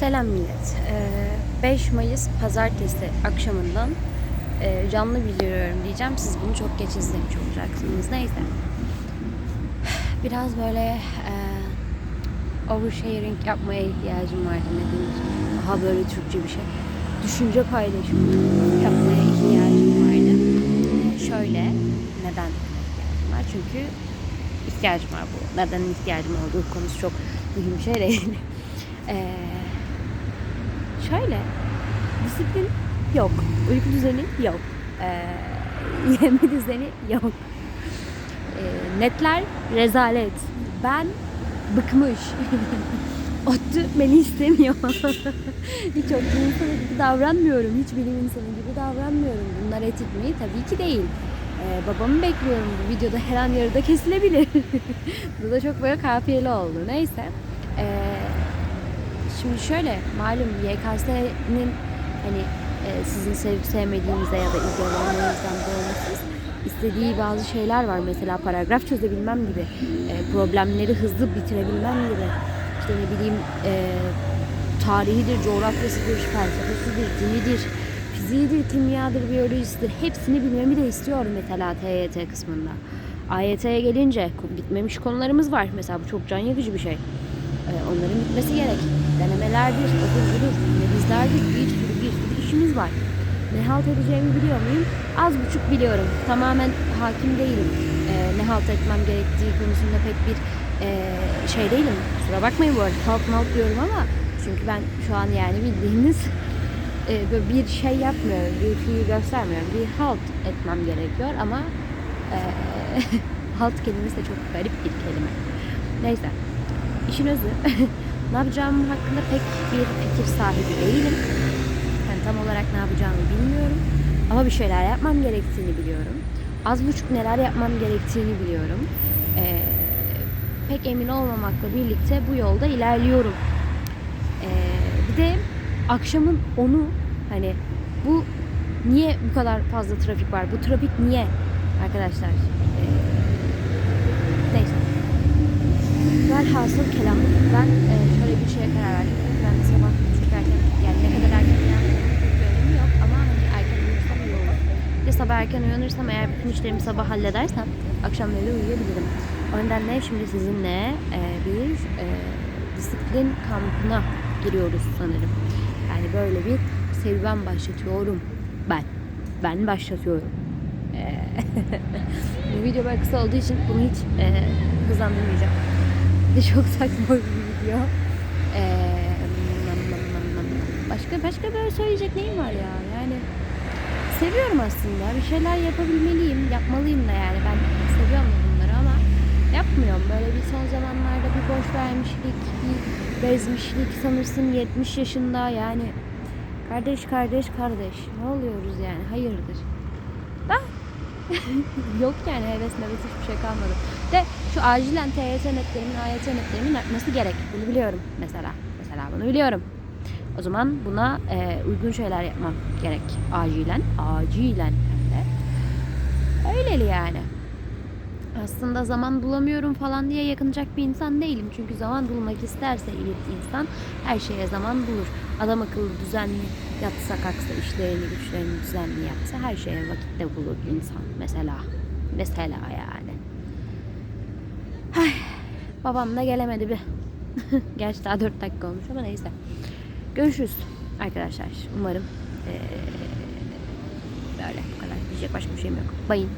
Selam millet. Ee, 5 Mayıs pazartesi akşamından e, canlı biliyorum diyeceğim. Siz bunu çok geç izlemiş olacaksınız. Neyse. Biraz böyle e, oversharing yapmaya ihtiyacım vardı. Ne denir? Daha böyle Türkçe bir şey. Düşünce paylaşımı yapmaya ihtiyacım vardı. Ee, şöyle, neden ihtiyacım var? Çünkü ihtiyacım var bu. Neden ihtiyacım olduğu konusu çok mühim şey değil. Ee, şöyle, disiplin yok. Uyku düzeni yok. Ee, yeme düzeni yok. Ee, netler rezalet. Ben bıkmış. Ottu beni istemiyor. hiç ottu insanı gibi davranmıyorum. Hiç bilim insanı gibi davranmıyorum. Bunlar etik mi? Tabii ki değil. Ee, babamı bekliyorum. Bu videoda her an yarıda kesilebilir. Bu da çok böyle kafiyeli oldu. Neyse. Ee, şimdi şöyle malum YKS'nin hani e, sizin sevip sevmediğinizde ya da ilgi alanlarınızdan bağımsız istediği bazı şeyler var. Mesela paragraf çözebilmem gibi, e, problemleri hızlı bitirebilmem gibi. İşte ne bileyim e, tarihidir, coğrafyasıdır, felsefesidir, dinidir, fiziğidir, kimyadır, biyolojisidir. Hepsini bilmemi de istiyorum mesela TYT kısmında. AYT'ye gelince bitmemiş konularımız var. Mesela bu çok can yakıcı bir şey. Ee, onların bitmesi gerek. Denemelerdir, odur budur, bizlerdir, bir sürü bir sürü işimiz var. Ne halt edeceğimi biliyor muyum? Az buçuk biliyorum. Tamamen hakim değilim. Ee, ne halt etmem gerektiği konusunda pek bir e, şey değilim. Kusura bakmayın bu arada halt malt diyorum ama çünkü ben şu an yani bildiğiniz e, böyle bir şey yapmıyorum, bir fiil göstermiyorum. Bir halt etmem gerekiyor ama e, halt kelimesi de çok garip bir kelime. Neyse. İşin özü. ne yapacağım hakkında pek bir fikir sahibi değilim. Yani tam olarak ne yapacağımı bilmiyorum. Ama bir şeyler yapmam gerektiğini biliyorum. Az buçuk neler yapmam gerektiğini biliyorum. Ee, pek emin olmamakla birlikte bu yolda ilerliyorum. Ee, bir de akşamın onu hani bu niye bu kadar fazla trafik var? Bu trafik niye arkadaşlar? Neyse. Velhasıl kelam ben e, şöyle bir şeye karar verdim. Ben sabah çok yani ne kadar erken uyandım bir yok ama hani erken uyursam iyi olur. De sabah erken uyanırsam eğer bütün işlerimi sabah halledersem akşamları uyuyabilirim. O nedenle şimdi sizinle e, bir e, disiplin kampına giriyoruz sanırım. Yani böyle bir serüven başlatıyorum ben. Ben başlatıyorum. E, video böyle kısa olduğu için bunu hiç e, hızlandırmayacağım. De çok saçma bir video. E, başka başka böyle söyleyecek neyim var ya? Yani seviyorum aslında. Bir şeyler yapabilmeliyim, yapmalıyım da yani. Ben seviyorum bunları ama yapmıyorum. Böyle bir son zamanlarda bir boş vermişlik, bir bezmişlik sanırsın 70 yaşında yani. Kardeş kardeş kardeş. Ne oluyoruz yani? Hayırdır? Yok yani heves meves hiçbir şey kalmadı. De şu acilen TYT netlerimin, AYT netlerimin artması gerek. Bunu biliyorum mesela. Mesela bunu biliyorum. O zaman buna e, uygun şeyler yapmam gerek. Acilen. Acilen hem de. Öyleli yani. Aslında zaman bulamıyorum falan diye yakınacak bir insan değilim. Çünkü zaman bulmak isterse bir insan her şeye zaman bulur. Adam akıllı düzenli yatsa kalksa işlerini güçlerini düzenli yapsa her şeye vakitte bulur insan mesela. Mesela yani. Ay, babam da gelemedi bir. Gerçi daha 4 dakika olmuş ama neyse. Görüşürüz arkadaşlar. Umarım eee, böyle bu kadar. Diyecek başka bir şeyim yok. Bayın.